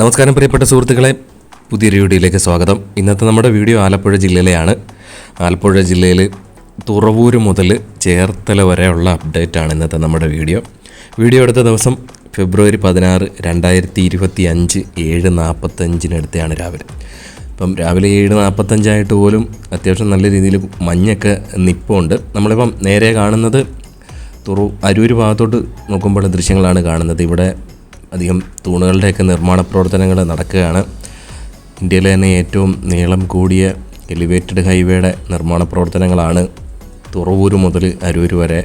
നമസ്കാരം പ്രിയപ്പെട്ട സുഹൃത്തുക്കളെ പുതിയൊരു വീഡിയോയിലേക്ക് സ്വാഗതം. ഇന്നത്തെ നമ്മുടെ വീഡിയോ ആലപ്പുഴ ജില്ലയിലെയാണ്. ആലപ്പുഴ ജില്ലയിൽ തുറവൂര് മുതൽ ചേർത്തല വരെയുള്ള അപ്ഡേറ്റ് ആണ് ഇന്നത്തെ നമ്മുടെ വീഡിയോ. വീഡിയോ എടുത്ത ദിവസം ഫെബ്രുവരി പതിനാറ് രണ്ടായിരത്തി ഇരുപത്തി അഞ്ച് ഏഴ് നാൽപ്പത്തഞ്ചിനടുത്തെയാണ് രാവിലെ. ഇപ്പം രാവിലെ ഏഴ് നാൽപ്പത്തഞ്ചായിട്ട് പോലും അത്യാവശ്യം നല്ല രീതിയിൽ മഞ്ഞൊക്കെ നിപ്പുണ്ട്. നമ്മളിപ്പം നേരെ കാണുന്നത് തുറു അരൂര് ഭാഗത്തോട്ട് നോക്കുമ്പോൾ ദൃശ്യങ്ങളാണ് കാണുന്നത്. ഇവിടെ അധികം തൂണുകളുടെയൊക്കെ നിർമ്മാണ പ്രവർത്തനങ്ങൾ നടക്കുകയാണ്. ഇന്ത്യയിലെ തന്നെ ഏറ്റവും നീളം കൂടിയ എലിവേറ്റഡ് ഹൈവേയുടെ നിർമ്മാണ പ്രവർത്തനങ്ങളാണ് തുറവൂര് മുതൽ അരൂർ വരെ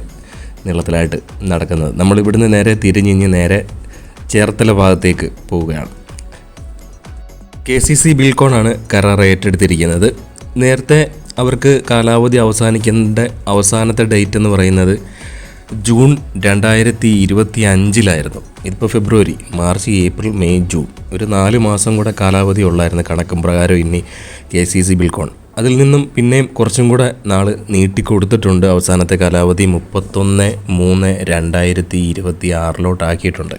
നീളത്തിലായിട്ട് നടക്കുന്നത്. നമ്മളിവിടുന്ന് നേരെ തിരിഞ്ഞിഞ്ഞ് നേരെ ചേർത്തല ഭാഗത്തേക്ക് പോവുകയാണ്. കെ സി സി ബിൽക്കോണാണ് കരാർ ഏറ്റെടുത്തിരിക്കുന്നത്. നേരത്തെ അവർക്ക് കാലാവധി അവസാനിക്കേണ്ട അവസാനത്തെ ഡേറ്റ് എന്ന് പറയുന്നത് ജൂൺ രണ്ടായിരത്തി ഇരുപത്തി അഞ്ചിലായിരുന്നു ഇതിപ്പോൾ ഫെബ്രുവരി മാർച്ച് ഏപ്രിൽ മെയ് ജൂൺ. ഒരു നാല് മാസം കൂടെ കാലാവധി ഉള്ളായിരുന്നു കണക്കും പ്രകാരം ഇനി കെ സി സി ബിൽക്കോൺ അതിൽ നിന്നും പിന്നെയും കുറച്ചും കൂടെ നാൾ നീട്ടിക്കൊടുത്തിട്ടുണ്ട് അവസാനത്തെ കാലാവധി മുപ്പത്തൊന്ന് മൂന്ന് രണ്ടായിരത്തി ഇരുപത്തി ആറിലോട്ടാക്കിയിട്ടുണ്ട്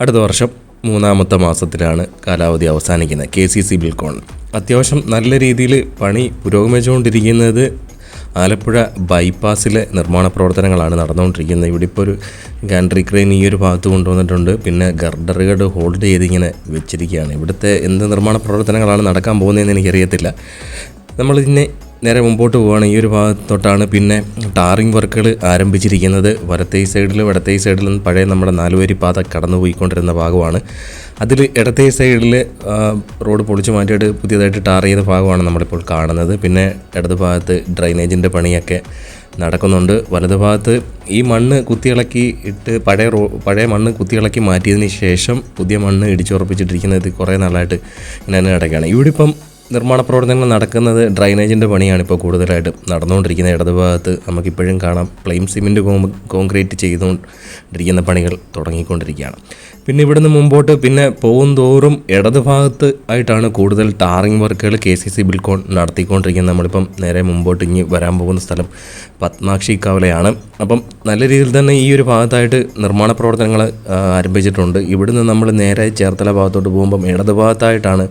അടുത്ത വർഷം മൂന്നാമത്തെ മാസത്തിലാണ് കാലാവധി അവസാനിക്കുന്നത് കെ സി സി ബിൽക്കോൺ അത്യാവശ്യം നല്ല രീതിയിൽ പണി പുരോഗമിച്ചുകൊണ്ടിരിക്കുന്നത് ആലപ്പുഴ ബൈപ്പാസിലെ നിർമ്മാണ പ്രവർത്തനങ്ങളാണ് നടന്നുകൊണ്ടിരിക്കുന്നത്. ഇവിടെ ഇപ്പോൾ ഒരു ഗാൻഡ്രി ക്രെയിൻ ഈ ഒരു ഭാഗത്ത് കൊണ്ടുവന്നിട്ടുണ്ട്. പിന്നെ ഗർഡറുകൾ ഹോൾഡ് ചെയ്തിങ്ങനെ വെച്ചിരിക്കുകയാണ്. ഇവിടുത്തെ എന്ത് നിർമ്മാണ പ്രവർത്തനങ്ങളാണ് നടക്കാൻ പോകുന്നതെന്ന് എനിക്കറിയത്തില്ല. നമ്മളിതിനെ നേരെ മുമ്പോട്ട് പോവുകയാണ് ഈ ഒരു ഭാഗത്തോട്ടാണ്. പിന്നെ ടാറിംഗ് വർക്കുകൾ ആരംഭിച്ചിരിക്കുന്നത്. സൈഡിലും സൈഡിൽ സൈഡിലും പഴയ നമ്മുടെ നാലുവരി പാത കടന്നു പോയിക്കൊണ്ടിരുന്ന ഭാഗമാണ്. അതിൽ ഇടത്തേ സൈഡിൽ റോഡ് പൊളിച്ചു മാറ്റിയിട്ട് പുതിയതായിട്ട് ടാർ ചെയ്ത ഭാഗമാണ് നമ്മളിപ്പോൾ കാണുന്നത്. പിന്നെ ഇടത് ഭാഗത്ത് ഡ്രൈനേജിന്റെ പണിയൊക്കെ നടക്കുന്നുണ്ട്. വലത് ഭാഗത്ത് ഈ മണ്ണ് കുത്തിയിളക്കി ഇട്ട് പഴയ റോ പഴയ മണ്ണ് കുത്തിയിളക്കി മാറ്റിയതിന് ശേഷം പുതിയ മണ്ണ് ഇടിച്ചുറപ്പിച്ചിട്ടിരിക്കുന്നത് കുറേ നാളായിട്ട് ഇങ്ങനെ തന്നെ കിടക്കുകയാണ്. ഇവിടെ ഇപ്പം നിർമ്മാണ പ്രവർത്തനങ്ങൾ നടക്കുന്നത് ഡ്രൈനേജിന്റെ പണിയാണ് ഇപ്പോൾ കൂടുതലായിട്ട് നടന്നുകൊണ്ടിരിക്കുന്നത്. ഇടതുഭാഗത്ത് നമുക്കിപ്പോഴും കാണാം പ്ലെയിം സിമെന്റ് കോൺക്രീറ്റ് ചെയ്തുകൊണ്ടിരിക്കുന്ന പണികൾ തുടങ്ങിക്കൊണ്ടിരിക്കുകയാണ്. പിന്നെ ഇവിടുന്ന് മുമ്പോട്ട് പിന്നെ പോകും തോറും ഇടതുഭാഗത്ത് ആയിട്ടാണ് കൂടുതൽ ടാറിംഗ് വർക്കുകൾ കെ സി സി ബിൽക്കോൺ നടത്തിക്കൊണ്ടിരിക്കുന്നത്. നമ്മളിപ്പം നേരെ മുമ്പോട്ട് ഇനി വരാൻ പോകുന്ന സ്ഥലം പത്മാക്ഷി കവലയാണ്. അപ്പം നല്ല രീതിയിൽ തന്നെ ഈ ഒരു ഭാഗത്തായിട്ട് നിർമ്മാണ പ്രവർത്തനങ്ങൾ ആരംഭിച്ചിട്ടുണ്ട്. ഇവിടുന്ന് നമ്മൾ നേരെ ചേർത്തല ഭാഗത്തോട്ട് പോകുമ്പം ഇടതുഭാഗത്തായിട്ടാണ്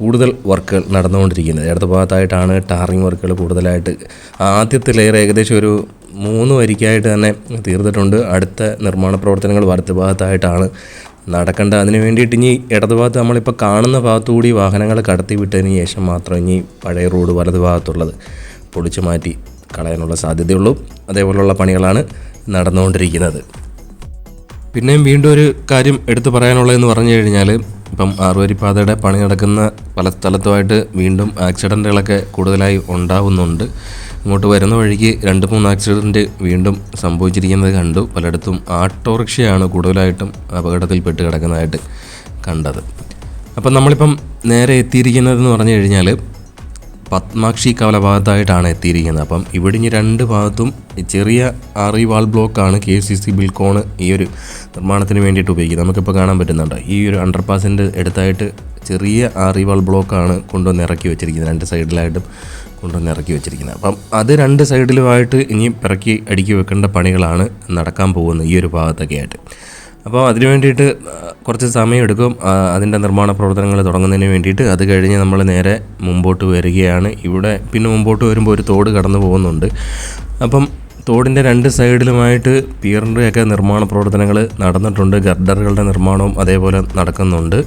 കൂടുതൽ വർക്കുകൾ നടന്നുകൊണ്ടിരിക്കുന്നത്. ഇടതുഭാഗത്തായിട്ടാണ് ടാറിങ് വർക്കുകൾ കൂടുതലായിട്ട്. ആദ്യത്തെ ലെയർ ഏകദേശം ഒരു മൂന്ന് വരിക്കായിട്ട് തന്നെ തീർത്തിട്ടുണ്ട് അടുത്ത നിർമ്മാണ പ്രവർത്തനങ്ങൾ വലത്ത് ഭാഗത്തായിട്ടാണ് നടക്കേണ്ട അതിന് വേണ്ടിയിട്ട് ഇനി ഇടത് ഭാഗത്ത് നമ്മളിപ്പോൾ കാണുന്ന ഭാഗത്തുകൂടി വാഹനങ്ങൾ കടത്തി വിട്ടതിന് ശേഷം മാത്രം ഇനി പഴയ റോഡ് വലത് ഭാഗത്തുള്ളത് പൊളിച്ചു മാറ്റി കളയാനുള്ള സാധ്യതയുള്ളൂ. അതേപോലുള്ള പണികളാണ് നടന്നുകൊണ്ടിരിക്കുന്നത്. പിന്നെയും വീണ്ടും ഒരു കാര്യം എടുത്തു പറയാനുള്ളതെന്ന് പറഞ്ഞു കഴിഞ്ഞാൽ ഇപ്പം ആറുവരിപ്പാതയുടെ പണി നടക്കുന്ന പല സ്ഥലത്തുമായിട്ട് വീണ്ടും ആക്സിഡന്റുകളൊക്കെ കൂടുതലായി ഉണ്ടാവുന്നുണ്ട്. ഇങ്ങോട്ട് വരുന്ന വഴിക്ക് രണ്ട് മൂന്ന് ആക്സിഡന്റ് വീണ്ടും സംഭവിച്ചിരിക്കുന്നത് കണ്ടു. പലയിടത്തും ആട്ടോറിക്ഷയാണ് കൂടുതലായിട്ടും അപകടത്തിൽപ്പെട്ട് കിടക്കുന്നതായിട്ട് കണ്ടത്. അപ്പം നമ്മളിപ്പം നേരെ എത്തിയിരിക്കുന്നതെന്ന് പറഞ്ഞു കഴിഞ്ഞാൽ പത്മാക്ഷി കവല ഭാഗത്തായിട്ടാണ് എത്തിയിരിക്കുന്നത്. അപ്പം ഇവിടെ ഇനി രണ്ട് ഭാഗത്തും ചെറിയ ആറി വാൾ ബ്ലോക്കാണ് കെ സി സി ബിൽക്കോണ് ഈ ഒരു നിർമ്മാണത്തിന് വേണ്ടിയിട്ട് ഉപയോഗിക്കുന്നത്. നമുക്കിപ്പോൾ കാണാൻ പറ്റുന്നുണ്ട്. ഈ ഒരു അണ്ടർപാസിന്റെ അടുത്തായിട്ട് ചെറിയ ആറി വാൾ ബ്ലോക്കാണ് കൊണ്ടുവന്ന് ഇറക്കി വെച്ചിരിക്കുന്നത്. രണ്ട് സൈഡിലായിട്ടും കൊണ്ടുവന്ന് ഇറക്കി വെച്ചിരിക്കുന്നത്. അപ്പം അത് രണ്ട് സൈഡിലുമായിട്ട് ഇനി പിറക്കി അടുക്കി വെക്കേണ്ട പണികളാണ് നടക്കാൻ പോകുന്നത് ഈ ഒരു ഭാഗത്തൊക്കെ ആയിട്ട് അപ്പോൾ അതിന് വേണ്ടിയിട്ട് കുറച്ച് സമയമെടുക്കും. അതിന്റെ നിർമ്മാണ പ്രവർത്തനങ്ങൾ തുടങ്ങുന്നതിന് വേണ്ടിയിട്ട് അത് കഴിഞ്ഞ് നമ്മൾ നേരെ മുമ്പോട്ട് വരികയാണ്. ഇവിടെ പിന്നെ മുമ്പോട്ട് വരുമ്പോൾ ഒരു തോട് കടന്നു പോകുന്നുണ്ട്. അപ്പം തോടിന്റെ രണ്ട് സൈഡിലുമായിട്ട് പിയറിന്റെയൊക്കെ നിർമ്മാണ പ്രവർത്തനങ്ങൾ നടന്നിട്ടുണ്ട്. ഗർഡറുകളുടെ നിർമ്മാണവും അതേപോലെ നടക്കുന്നുണ്ട്.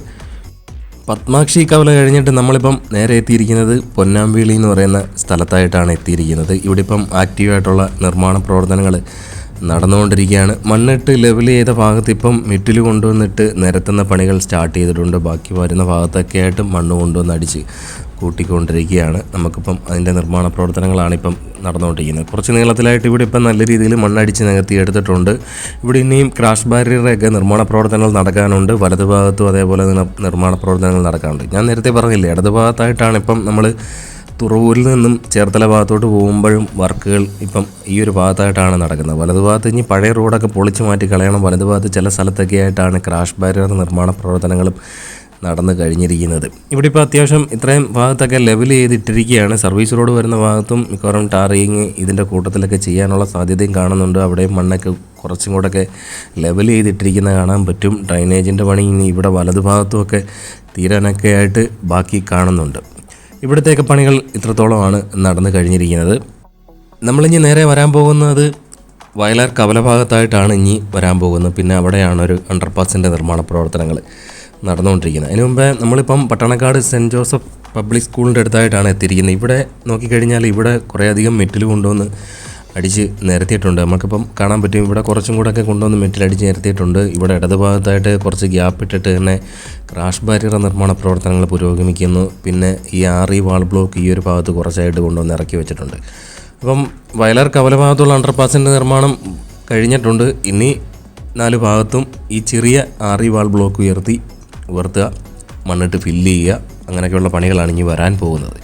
പത്മാക്ഷി കവല കഴിഞ്ഞിട്ട് നമ്മളിപ്പം നേരെ എത്തിയിരിക്കുന്നത് പൊന്നാമ്പേളി എന്ന് പറയുന്ന സ്ഥലത്തായിട്ടാണ് എത്തിയിരിക്കുന്നത്. ഇവിടെ ഇപ്പം ആക്റ്റീവായിട്ടുള്ള നിർമ്മാണ പ്രവർത്തനങ്ങൾ നടന്നുകൊണ്ടിരിക്കുകയാണ്. മണ്ണിട്ട് ലെവൽ ചെയ്ത ഭാഗത്ത് ഇപ്പം മിറ്റിൽ കൊണ്ടുവന്നിട്ട് നിരത്തുന്ന പണികൾ സ്റ്റാർട്ട് ചെയ്തിട്ടുണ്ട്. ബാക്കി വരുന്ന ഭാഗത്തൊക്കെ ആയിട്ട് മണ്ണ് കൊണ്ടുവന്ന് അടിച്ച് കൂട്ടിക്കൊണ്ടിരിക്കുകയാണ്. നമുക്കിപ്പം അതിന്റെ നിർമ്മാണ പ്രവർത്തനങ്ങളാണ് ഇപ്പം നടന്നുകൊണ്ടിരിക്കുന്നത്. കുറച്ച് നീളത്തിലായിട്ട് ഇവിടെ ഇപ്പം നല്ല രീതിയിൽ മണ്ണടിച്ച് നികത്തി എടുത്തിട്ടുണ്ട്. ഇവിടെ ഇനിയും ക്രാഷ് ബാരിയറൊക്കെ നിർമ്മാണ പ്രവർത്തനങ്ങൾ നടക്കാനുണ്ട്. വലതു ഭാഗത്തും അതേപോലെ നിർമ്മാണ പ്രവർത്തനങ്ങൾ നടക്കാനുണ്ട്. ഞാൻ നേരത്തെ പറഞ്ഞില്ലേ ഇടതുഭാഗത്തായിട്ടാണ് ഇപ്പം നമ്മൾ തുറവൂരിൽ നിന്നും ചേർത്തല ഭാഗത്തോട്ട് പോകുമ്പോഴും വർക്കുകൾ ഇപ്പം ഈ ഒരു ഭാഗത്തായിട്ടാണ് നടക്കുന്നത്. വലതു ഭാഗത്ത് ഇനി പഴയ റോഡൊക്കെ പൊളിച്ചു മാറ്റി കളയണം. വലതു ഭാഗത്ത് ചില സ്ഥലത്തൊക്കെ ആയിട്ടാണ് ക്രാഷ് ബാരിയർ നിർമ്മാണ പ്രവർത്തനങ്ങളും നടന്നു കഴിഞ്ഞിരിക്കുന്നത്. ഇവിടെ ഇപ്പോൾ അത്യാവശ്യം ഇത്രയും ഭാഗത്തൊക്കെ ലെവൽ ചെയ്തിട്ടിരിക്കുകയാണ്. സർവീസ് റോഡ് വരുന്ന ഭാഗത്തും മിക്കവാറും ടാറിങ് ഇതിന്റെ കൂട്ടത്തിലൊക്കെ ചെയ്യാനുള്ള സാധ്യതയും കാണുന്നുണ്ട്. അവിടെയും മണ്ണൊക്കെ കുറച്ചും കൂടെയൊക്കെ ലെവൽ ചെയ്തിട്ടിരിക്കുന്ന കാണാൻ പറ്റും. ഡ്രൈനേജിന്റെ പണി ഇനി ഇവിടെ വലതുഭാഗത്തുമൊക്കെ തീരാനൊക്കെ ആയിട്ട് ബാക്കി കാണുന്നുണ്ട്. ഇവിടത്തേക്ക് പണികൾ ഇത്രത്തോളമാണ് നടന്നു കഴിഞ്ഞിരിക്കുന്നത്. നമ്മളിനി നേരെ വരാൻ പോകുന്നത് വയലാർ കവല ഭാഗത്തായിട്ടാണ് ഇനി വരാൻ പോകുന്നത്. പിന്നെ അവിടെയാണ് ഒരു അണ്ടർപാസിന്റെ നിർമ്മാണ പ്രവർത്തനങ്ങൾ നടന്നുകൊണ്ടിരിക്കുന്നത്. അതിനു മുമ്പേ നമ്മളിപ്പം പട്ടണക്കാട് സെന്റ് ജോസഫ് പബ്ലിക് സ്കൂളിന്റെ അടുത്തായിട്ടാണ് എത്തിയിരിക്കുന്നത്. ഇവിടെ നോക്കിക്കഴിഞ്ഞാൽ ഇവിടെ കുറേയധികം മെറ്റിൽ കൊണ്ടുവന്ന് അടിച്ച് നിരത്തിയിട്ടുണ്ട്. നമുക്കിപ്പം കാണാൻ പറ്റും ഇവിടെ കുറച്ചും കൂടെ ഒക്കെ കൊണ്ടുവന്ന് മെറ്റൽ അടിച്ച് നിരത്തിയിട്ടുണ്ട്. ഇവിടെ ഇടതുഭാഗത്തായിട്ട് കുറച്ച് ഗ്യാപ്പ് ഇട്ടിട്ട് തന്നെ ക്രാഷ് ബാരിയർ നിർമ്മാണ പ്രവർത്തനങ്ങൾ പുരോഗമിക്കുന്നു. പിന്നെ ഈ ആറി വാൾ ബ്ലോക്ക് ഈ ഒരു ഭാഗത്ത് കുറച്ചായിട്ട് കൊണ്ടുവന്ന് ഇറക്കി വെച്ചിട്ടുണ്ട്. അപ്പം വയലാർ കവല ഭാഗത്തുള്ള അണ്ടർപാസിന്റെ നിർമ്മാണം കഴിഞ്ഞിട്ടുണ്ട്. ഇനി നാല് ഭാഗത്തും ഈ ചെറിയ ആറി വാൾ ബ്ലോക്ക് ഉയർത്തി ഉയർത്തുക മണ്ണിട്ട് ഫില്ല് ചെയ്യുക അങ്ങനെയൊക്കെയുള്ള പണികളാണ് ഇനി വരാൻ പോകുന്നത്.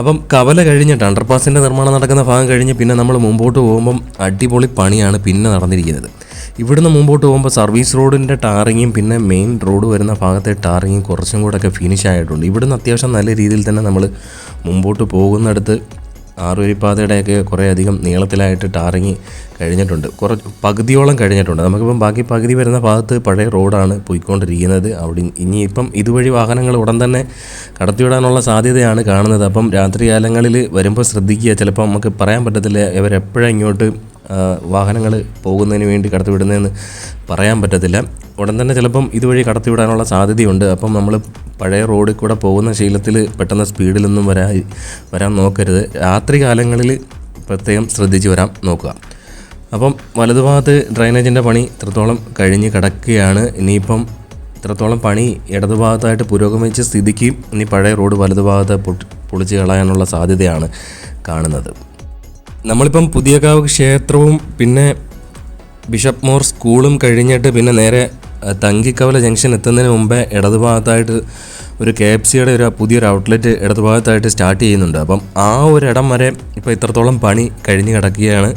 അപ്പം കവല കഴിഞ്ഞിട്ട് അണ്ടർപാസിന്റെ നിർമ്മാണം നടക്കുന്ന ഭാഗം കഴിഞ്ഞ് പിന്നെ നമ്മൾ മുമ്പോട്ട് പോകുമ്പം അടിപൊളി പണിയാണ് പിന്നെ നടന്നിരിക്കുന്നത്. ഇവിടുന്ന് മുമ്പോട്ട് പോകുമ്പോൾ സർവീസ് റോഡിന്റെ ടാറിങ്ങും പിന്നെ മെയിൻ റോഡ് വരുന്ന ഭാഗത്തെ ടാറിങ്ങും കുറച്ചും കൂടെയൊക്കെ ഫിനിഷ് ആയിട്ടുണ്ട്. ഇവിടുന്ന് അത്യാവശ്യം നല്ല രീതിയിൽ തന്നെ നമ്മൾ മുമ്പോട്ട് പോകുന്നിടത്ത് ആറുവരിപ്പാതയുടെയൊക്കെ കുറേ അധികം നീളത്തിലായിട്ട് ടാറിങ് കഴിഞ്ഞിട്ടുണ്ട്. കുറച്ച് പകുതിയോളം കഴിഞ്ഞിട്ടുണ്ട്. നമുക്കിപ്പം ബാക്കി പകുതി വരുന്ന ഭാഗത്ത് പഴയ റോഡാണ് പോയിക്കൊണ്ടിരിക്കുന്നത്. അവിടെ ഇനിയിപ്പം ഇതുവഴി വാഹനങ്ങൾ ഉടൻ തന്നെ കടത്തിവിടാനുള്ള സാധ്യതയാണ് കാണുന്നത്. അപ്പം രാത്രികാലങ്ങളിൽ വരുമ്പോൾ ശ്രദ്ധിക്കുക. ചിലപ്പോൾ നമുക്ക് പറയാൻ പറ്റത്തില്ല ഇവരെപ്പോഴും ഇങ്ങോട്ട് വാഹനങ്ങൾ പോകുന്നതിന് വേണ്ടി കടത്തിവിടുന്നതെന്ന് പറയാൻ പറ്റത്തില്ല. ഉടൻ തന്നെ ചിലപ്പം ഇതുവഴി കടത്തിവിടാനുള്ള സാധ്യതയുണ്ട്. അപ്പം നമ്മൾ പഴയ റോഡിൽ കൂടെ പോകുന്ന ശീലത്തിൽ പെട്ടെന്ന് സ്പീഡിലൊന്നും വരാ വരാൻ നോക്കരുത്. രാത്രി കാലങ്ങളിൽ പ്രത്യേകം ശ്രദ്ധിച്ച് വരാൻ നോക്കുക. അപ്പം വലതുഭാഗത്ത് ഡ്രൈനേജിന്റെ പണി ഇത്രത്തോളം കഴിഞ്ഞ് കിടക്കുകയാണ്. ഇനിയിപ്പം ഇത്രത്തോളം പണി ഇടതുഭാഗത്തായിട്ട് പുരോഗമിച്ച സ്ഥിതിക്ക് ഇനി പഴയ റോഡ് വലതുഭാഗത്ത് പൊളിച്ച് കളയാനുള്ള സാധ്യതയാണ് കാണുന്നത്. നമ്മളിപ്പം പുതിയകാവ് ക്ഷേത്രവും പിന്നെ ബിഷപ്പ് മോർ സ്കൂളും കഴിഞ്ഞിട്ട് പിന്നെ നേരെ തങ്കിക്കവല ജംഗ്ഷൻ എത്തുന്നതിന് മുമ്പേ ഇടതുഭാഗത്തായിട്ട് ഒരു കെ എഫ് സിയുടെ ഒരു പുതിയൊരു ഔട്ട്ലെറ്റ് ഇടതുഭാഗത്തായിട്ട് സ്റ്റാർട്ട് ചെയ്യുന്നുണ്ട്. അപ്പം ആ ഒരു ഇടം വരെ ഇപ്പോൾ ഇത്രത്തോളം പണി കഴിഞ്ഞ് കിടക്കുകയാണ്.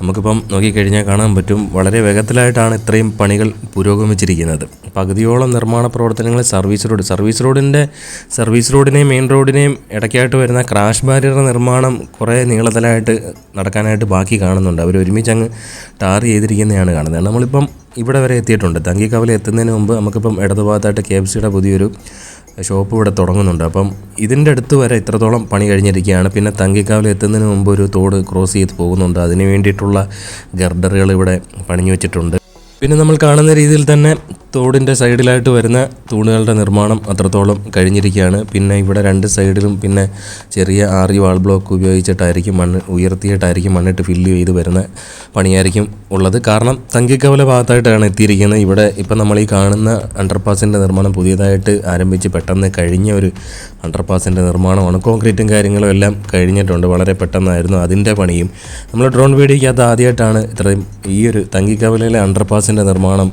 നമുക്കിപ്പം നോക്കിക്കഴിഞ്ഞാൽ കാണാൻ പറ്റും വളരെ വേഗത്തിലായിട്ടാണ് ഇത്രയും പണികൾ പുരോഗമിച്ചിരിക്കുന്നത്. പകുതിയോളം നിർമ്മാണ പ്രവർത്തനങ്ങൾ സർവീസ് റോഡ് സർവീസ് റോഡിന്റെ സർവീസ് റോഡിനെയും മെയിൻ റോഡിനെയും ഇടയ്ക്കായിട്ട് വരുന്ന ക്രാഷ് ബാരിയർ നിർമ്മാണം കുറേ നീളത്തിലായിട്ട് നടക്കാനായിട്ട് ബാക്കി കാണുന്നുണ്ട്. അവർ ഒരുമിച്ച് അങ്ങ് ടാർ ചെയ്തിരിക്കുന്നതാണ് കാണുന്നത്. നമ്മളിപ്പം ഇവിടെ വരെ എത്തിയിട്ടുണ്ട്. തങ്കിക്കവല എത്തുന്നതിന് മുമ്പ് നമുക്കിപ്പം ഇടതുഭാഗത്തായിട്ട് കെ എഫ് സിയുടെ പുതിയൊരു ഷോപ്പ് ഇവിടെ തുടങ്ങുന്നുണ്ട്. അപ്പം ഇതിന്റെ അടുത്ത് വരെ ഇത്രത്തോളം പണി കഴിഞ്ഞിരിക്കുകയാണ്. പിന്നെ തങ്കിക്കാവിൽ എത്തുന്നതിന് മുമ്പ് ഒരു തോട് ക്രോസ് ചെയ്ത് പോകുന്നുണ്ട്. അതിന് വേണ്ടിയിട്ടുള്ള ഗർഡറുകൾ ഇവിടെ പണിഞ്ഞു വെച്ചിട്ടുണ്ട്. പിന്നെ നമ്മൾ കാണുന്ന രീതിയിൽ തന്നെ തോടിന്റെ സൈഡിലായിട്ട് വരുന്ന തൂണുകളുടെ നിർമ്മാണം അത്രത്തോളം കഴിഞ്ഞിരിക്കുകയാണ്. പിന്നെ ഇവിടെ രണ്ട് സൈഡിലും പിന്നെ ചെറിയ ആറി വാൾ ബ്ലോക്ക് ഉപയോഗിച്ചിട്ടായിരിക്കും മണ്ണ് ഉയർത്തിയിട്ടായിരിക്കും മണ്ണിട്ട് ഫില്ല് ചെയ്ത് വരുന്ന പണിയായിരിക്കും ഉള്ളത്. കാരണം തങ്കിക്കവല ഭാഗത്തായിട്ടാണ് എത്തിയിരിക്കുന്നത്. ഇവിടെ ഇപ്പം നമ്മൾ ഈ കാണുന്ന അണ്ടർപാസിന്റെ നിർമ്മാണം പുതിയതായിട്ട് ആരംഭിച്ച് പെട്ടെന്ന് കഴിഞ്ഞ ഒരു അണ്ടർപാസിന്റെ നിർമ്മാണമാണ്. കോൺക്രീറ്റും കാര്യങ്ങളും എല്ലാം കഴിഞ്ഞിട്ടുണ്ട്. വളരെ പെട്ടെന്നായിരുന്നു അതിന്റെ പണിയും. നമ്മൾ ഡ്രോൺ വീഡിയോയ്ക്കകത്ത് ആദ്യമായിട്ടാണ് ഇത്രയും ഈ ഒരു തങ്കിക്കവലയിലെ അണ്ടർപാസിന്റെ നിർമ്മാണം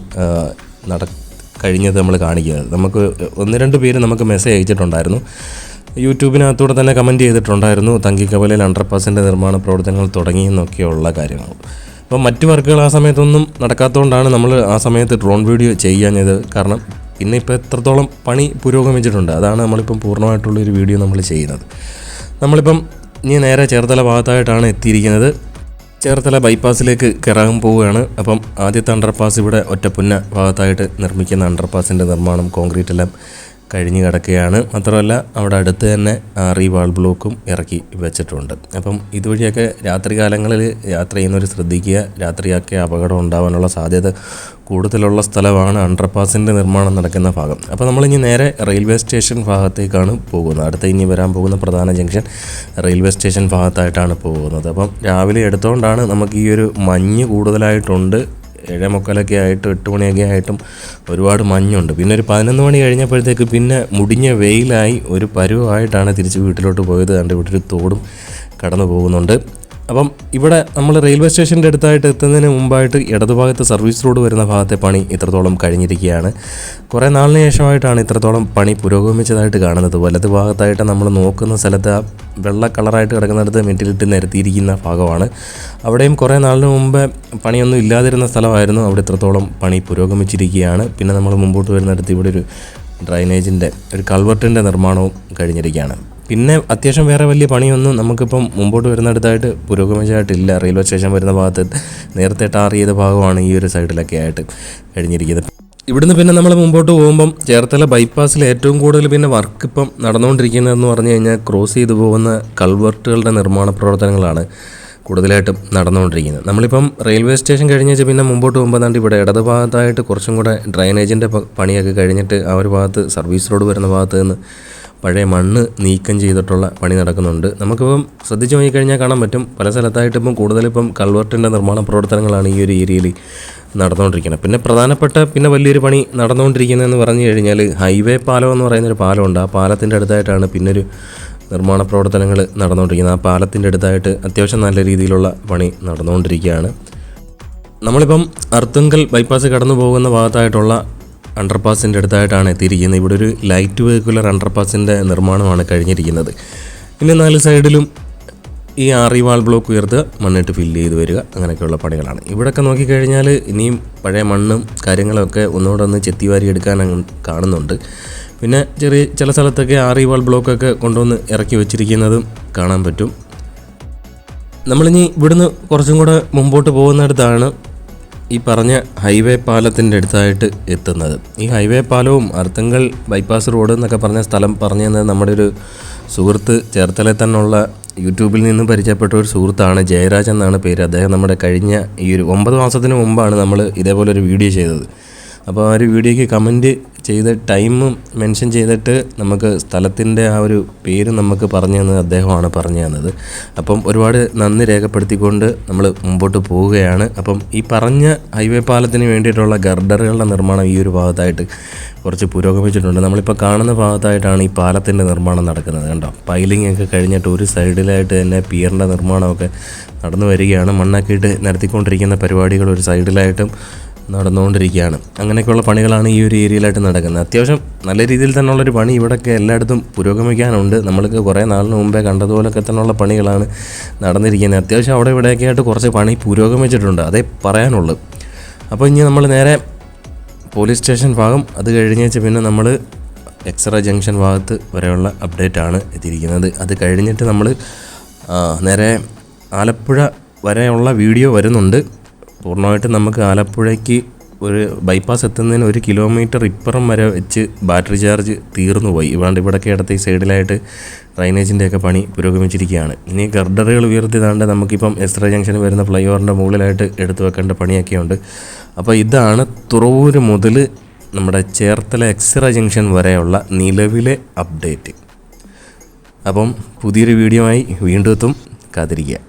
നട കഴിഞ്ഞത് നമ്മൾ കാണിക്കുന്നത് നമുക്ക് ഒന്ന് രണ്ട് പേര് നമുക്ക് മെസ്സേജ് അയച്ചിട്ടുണ്ടായിരുന്നു. യൂട്യൂബിനകത്തൂടെ തന്നെ കമന്റ് ചെയ്തിട്ടുണ്ടായിരുന്നു. തങ്കിക്കവലയിൽ അണ്ടർപാസിന്റെ നിർമ്മാണ പ്രവർത്തനങ്ങൾ തുടങ്ങിയെന്നൊക്കെയുള്ള കാര്യങ്ങൾ. അപ്പോൾ മറ്റു വർക്കുകൾ ആ സമയത്തൊന്നും നടക്കാത്തതുകൊണ്ടാണ് നമ്മൾ ആ സമയത്ത് ഡ്രോൺ വീഡിയോ ചെയ്യാഞ്ഞത്. കാരണം പിന്നെ ഇപ്പോൾ എത്രത്തോളം പണി പുരോഗമിച്ചിട്ടുണ്ട്. അതാണ് നമ്മളിപ്പം പൂർണമായിട്ടുള്ളൊരു വീഡിയോ നമ്മൾ ചെയ്യുന്നത്. നമ്മളിപ്പം ഇനി നേരെ ചേർത്തല ഭാഗത്തായിട്ടാണ് എത്തിയിരിക്കുന്നത്. ചേർത്തല ബൈപ്പാസിലേക്ക് കയറാൻ പോവുകയാണ്. അപ്പം ആദ്യത്തെ അണ്ടർപാസ് ഇവിടെ ഒറ്റപ്പുന്ന ഭാഗത്തായിട്ട് നിർമ്മിക്കുന്ന അണ്ടർപാസിന്റെ നിർമ്മാണം കോൺക്രീറ്റ് എല്ലാം കഴിഞ്ഞ് കിടക്കുകയാണ്. മാത്രമല്ല അവിടെ അടുത്ത് തന്നെ ആറി വാൾ ബ്ലോക്കും ഇറക്കി വെച്ചിട്ടുണ്ട്. അപ്പം ഇതുവഴിയൊക്കെ രാത്രി കാലങ്ങളിൽ യാത്ര ചെയ്യുന്നവർ ശ്രദ്ധിക്കുക. രാത്രിയൊക്കെ അപകടം ഉണ്ടാവാനുള്ള സാധ്യത കൂടുതലുള്ള സ്ഥലമാണ് അണ്ടർപാസിന്റെ നിർമ്മാണം നടക്കുന്ന ഭാഗം. അപ്പോൾ നമ്മളിനി നേരെ റെയിൽവേ സ്റ്റേഷൻ ഭാഗത്തേക്കാണ് പോകുന്നത്. അടുത്ത ഇനി വരാൻ പോകുന്ന പ്രധാന ജംഗ്ഷൻ റെയിൽവേ സ്റ്റേഷൻ ഭാഗത്തായിട്ടാണ് പോകുന്നത്. അപ്പം രാവിലെ എടുത്തുകൊണ്ടാണ് നമുക്ക് ഈ ഒരു മഞ്ഞ് കൂടുതലായിട്ടുണ്ട്. ഏഴേ മുക്കാലൊക്കെ ആയിട്ട് എട്ട് മണിയൊക്കെ ആയിട്ടും ഒരുപാട് മഞ്ഞുണ്ട്. പിന്നെ ഒരു പതിനൊന്ന് മണി കഴിഞ്ഞപ്പോഴത്തേക്ക് പിന്നെ മുടിഞ്ഞ വെയിലായി ഒരു പരുവമായിട്ടാണ് തിരിച്ച് വീട്ടിലോട്ട് പോയത്. കണ്ട് ഇവിടെ ഒരു തോടും കടന്നു പോകുന്നുണ്ട്. അപ്പം ഇവിടെ നമ്മൾ റെയിൽവേ സ്റ്റേഷന്റെ അടുത്തായിട്ട് എത്തുന്നതിന് മുമ്പായിട്ട് ഇടതുഭാഗത്ത് സർവീസ് റോഡ് വരുന്ന ഭാഗത്തെ പണി ഇത്രത്തോളം കഴിഞ്ഞിരിക്കുകയാണ്. കുറേ നാളിന് ശേഷമായിട്ടാണ് ഇത്രത്തോളം പണി പുരോഗമിച്ചതായിട്ട് കാണുന്നത്. വലത് ഭാഗത്തായിട്ട് നമ്മൾ നോക്കുന്ന സ്ഥലത്ത് വെള്ള കളറായിട്ട് കിടക്കുന്നിടത്ത് മെറ്റിലിട്ട് നിരത്തിയിരിക്കുന്ന ഭാഗമാണ്. അവിടെയും കുറേ നാളിന് മുമ്പ് പണിയൊന്നും ഇല്ലാതിരുന്ന സ്ഥലമായിരുന്നു. അവിടെ ഇത്രത്തോളം പണി പുരോഗമിച്ചിരിക്കുകയാണ്. പിന്നെ നമ്മൾ മുമ്പോട്ട് വരുന്നിടത്ത് ഇവിടെ ഒരു ഡ്രൈനേജിന്റെ ഒരു കൾവർട്ടിന്റെ നിർമ്മാണവും കഴിഞ്ഞിരിക്കുകയാണ്. പിന്നെ അത്യാവശ്യം വേറെ വലിയ പണിയൊന്നും നമുക്കിപ്പം മുമ്പോട്ട് വരുന്നിടത്തായിട്ട് പുരോഗമിച്ചായിട്ടില്ല. റെയിൽവേ സ്റ്റേഷൻ വരുന്ന ഭാഗത്ത് നേരത്തെ ടാർ ചെയ്ത ഭാഗമാണ് ഈ ഒരു സൈഡിലൊക്കെ ആയിട്ട് കഴിഞ്ഞിരിക്കുന്നത്. ഇവിടുന്ന് പിന്നെ നമ്മൾ മുമ്പോട്ട് പോകുമ്പം ചേർത്തല ബൈപ്പാസിൽ ഏറ്റവും കൂടുതൽ പിന്നെ വർക്ക് ഇപ്പം നടന്നുകൊണ്ടിരിക്കുന്നതെന്ന് പറഞ്ഞു കഴിഞ്ഞാൽ ക്രോസ് ചെയ്തു പോകുന്ന കൾവർട്ടുകളുടെ നിർമ്മാണ പ്രവർത്തനങ്ങളാണ് കൂടുതലായിട്ടും നടന്നുകൊണ്ടിരിക്കുന്നത്. നമ്മളിപ്പം റെയിൽവേ സ്റ്റേഷൻ കഴിഞ്ഞേച്ച് പിന്നെ മുമ്പോട്ട് പോകുമ്പോൾ ദാണ്ട് ഇവിടെ ഇടത് ഭാഗത്തായിട്ട് കുറച്ചും കൂടെ ഡ്രൈനേജിന്റെ പണിയൊക്കെ കഴിഞ്ഞിട്ട് ആ ഒരു ഭാഗത്ത് സർവീസ് റോഡ് വരുന്ന ഭാഗത്ത് നിന്ന് പഴയ മണ്ണ് നീക്കം ചെയ്തിട്ടുള്ള പണി നടക്കുന്നുണ്ട്. നമുക്കിപ്പം ശ്രദ്ധിച്ച് നോക്കിക്കഴിഞ്ഞാൽ കാണാൻ പറ്റും പല സ്ഥലത്തായിട്ട് ഇപ്പം കൂടുതലിപ്പം കൾവർട്ടിന്റെ നിർമ്മാണ പ്രവർത്തനങ്ങളാണ് ഈ ഒരു ഏരിയയിൽ നടന്നുകൊണ്ടിരിക്കുന്നത്. പിന്നെ പ്രധാനപ്പെട്ട പിന്നെ വലിയൊരു പണി നടന്നുകൊണ്ടിരിക്കുന്നതെന്ന് പറഞ്ഞു കഴിഞ്ഞാൽ ഹൈവേ പാലം എന്ന് പറയുന്നൊരു പാലമുണ്ട്. ആ പാലത്തിന്റെ അടുത്തായിട്ടാണ് പിന്നൊരു നിർമ്മാണ പ്രവർത്തനങ്ങൾ നടന്നുകൊണ്ടിരിക്കുന്നത്. ആ പാലത്തിന്റെ അടുത്തായിട്ട് അത്യാവശ്യം നല്ല രീതിയിലുള്ള പണി നടന്നുകൊണ്ടിരിക്കുകയാണ്. നമ്മളിപ്പം അർത്തുങ്കൽ ബൈപ്പാസ് കടന്നു പോകുന്ന ഭാഗത്തായിട്ടുള്ള അണ്ടർപാസിന്റെ അടുത്തായിട്ടാണ് എത്തിയിരിക്കുന്നത്. ഇവിടെ ഒരു ലൈറ്റ് വെഹിക്കുലർ അണ്ടർപാസിന്റെ നിർമ്മാണമാണ് കഴിഞ്ഞിരിക്കുന്നത്. പിന്നെ നാല് സൈഡിലും ഈ ആറി വാൾ ബ്ലോക്ക് ഉയർത്തുക മണ്ണിട്ട് ഫില്ല് ചെയ്ത് വരിക. അങ്ങനെയൊക്കെയുള്ള പണികളാണ്. ഇവിടെയൊക്കെ നോക്കിക്കഴിഞ്ഞാൽ ഇനിയും പഴയ മണ്ണും കാര്യങ്ങളൊക്കെ ഒന്നുകൂടെ ഒന്ന് ചെത്തിവാരി എടുക്കാൻ കാണുന്നുണ്ട്. പിന്നെ ചെറിയ ചില സ്ഥലത്തൊക്കെ ആറി വാൾ ബ്ലോക്കൊക്കെ കൊണ്ടുവന്ന് ഇറക്കി വെച്ചിരിക്കുന്നതും കാണാൻ പറ്റും. നമ്മളിനി ഇവിടുന്ന് കുറച്ചും കൂടെ മുമ്പോട്ട് പോകുന്നിടത്താണ് ഈ പറഞ്ഞ ഹൈവേ പാലത്തിന്റെ അടുത്തായിട്ട് എത്തുന്നത്. ഈ ഹൈവേ പാലവും അർത്തങ്കൽ ബൈപ്പാസ് റോഡ് എന്നൊക്കെ പറഞ്ഞ സ്ഥലം പറഞ്ഞു തന്നത് നമ്മുടെ ഒരു സുഹൃത്ത് ചേർത്തലയിൽ തന്നെയുള്ള യൂട്യൂബിൽ നിന്ന് പരിചയപ്പെട്ട ഒരു സുഹൃത്താണ് ജയരാജ് എന്നാണ് പേര്. അദ്ദേഹം നമ്മുടെ കഴിഞ്ഞ ഈ ഒരു ഒമ്പത് മാസത്തിന് മുമ്പാണ് നമ്മൾ ഇതേപോലെ ഒരു വീഡിയോ ചെയ്തത്. അപ്പോൾ ആ ഒരു വീഡിയോയ്ക്ക് കമന്റ് ചെയ്ത് ടൈം മെൻഷൻ ചെയ്തിട്ട് നമുക്ക് സ്ഥലത്തിന്റെ ആ ഒരു പേര് നമുക്ക് പറഞ്ഞു തന്നത് അദ്ദേഹമാണ് പറഞ്ഞു തന്നത്. അപ്പം ഒരുപാട് നന്ദി രേഖപ്പെടുത്തിക്കൊണ്ട് നമ്മൾ മുമ്പോട്ട് പോവുകയാണ്. അപ്പം ഈ പറഞ്ഞ ഹൈവേ പാലത്തിന് വേണ്ടിയിട്ടുള്ള ഗർഡറുകളുടെ നിർമ്മാണം ഈ ഒരു ഭാഗത്തായിട്ട് കുറച്ച് പുരോഗമിച്ചിട്ടുണ്ട്. നമ്മളിപ്പോൾ കാണുന്ന ഭാഗത്തായിട്ടാണ് ഈ പാലത്തിന്റെ നിർമ്മാണം നടക്കുന്നത്. കണ്ടോ? പൈലിംഗ് ഒക്കെ കഴിഞ്ഞിട്ട് ഒരു സൈഡിലായിട്ട് തന്നെ പിയറിന്റെ നിർമ്മാണമൊക്കെ നടന്നു വരികയാണ്. മണ്ണൊക്കെ ഇട്ട് നിരത്തിക്കൊണ്ടിരിക്കുന്ന പരിപാടികൾ ഒരു സൈഡിലായിട്ടും നടന്നുകൊണ്ടിരിക്കുകയാണ്. അങ്ങനെയൊക്കെയുള്ള പണികളാണ് ഈ ഒരു ഏരിയയിലായിട്ട് നടക്കുന്നത്. അത്യാവശ്യം നല്ല രീതിയിൽ തന്നെയുള്ളൊരു പണി ഇവിടെയൊക്കെ എല്ലായിടത്തും പുരോഗമിക്കാനുണ്ട്. നമ്മൾക്ക് കുറേ നാളിന് മുമ്പേ കണ്ടതുപോലൊക്കെ തന്നെയുള്ള പണികളാണ് നടന്നിരിക്കുന്നത്. അത്യാവശ്യം അവിടെ ഇവിടെയൊക്കെ ആയിട്ട് കുറച്ച് പണി പുരോഗമിച്ചിട്ടുണ്ട്. അതേ പറയാനുള്ളൂ. അപ്പോൾ ഇനി നമ്മൾ നേരെ പോലീസ് സ്റ്റേഷൻ ഭാഗം. അത് കഴിഞ്ഞേച്ച് പിന്നെ നമ്മൾ എക്സ്റേ ജംഗ്ഷൻ ഭാഗത്ത് വരെയുള്ള അപ്ഡേറ്റ് ആണ് എത്തിയിരിക്കുന്നത്. അത് കഴിഞ്ഞിട്ട് നമ്മൾ നേരെ ആലപ്പുഴ വരെയുള്ള വീഡിയോ വരുന്നുണ്ട്. പൂർണമായിട്ടും നമുക്ക് ആലപ്പുഴയ്ക്ക് ഒരു ബൈപ്പാസ് എത്തുന്നതിന് ഒരു കിലോമീറ്റർ ഇപ്പുറം വരെ വെച്ച് ബാറ്ററി ചാർജ് തീർന്നു പോയി. ഇവാണ്ട് ഇവിടെ ഇടത്ത് ഈ സൈഡിലായിട്ട് ഡ്രൈനേജിന്റെയൊക്കെ പണി പുരോഗമിച്ചിരിക്കുകയാണ്. ഇനി ഗർഡറുകൾ ഉയർത്തിയതാണ്ട് നമുക്കിപ്പം എസ്ര ജംഗ്ഷൻ വരുന്ന ഫ്ലൈ ഓവറിന്റെ മുകളിലായിട്ട് എടുത്തു വെക്കേണ്ട പണിയൊക്കെയുണ്ട്. അപ്പോൾ ഇതാണ് തുറവൂര് മുതൽ നമ്മുടെ ചേർത്തല എക്സ്റ ജംഗ്ഷൻ വരെയുള്ള നിലവിലെ അപ്ഡേറ്റ് അപ്പം പുതിയൊരു വീഡിയോ ആയി വീണ്ടും എത്തും കാത്തിരിക്കുക.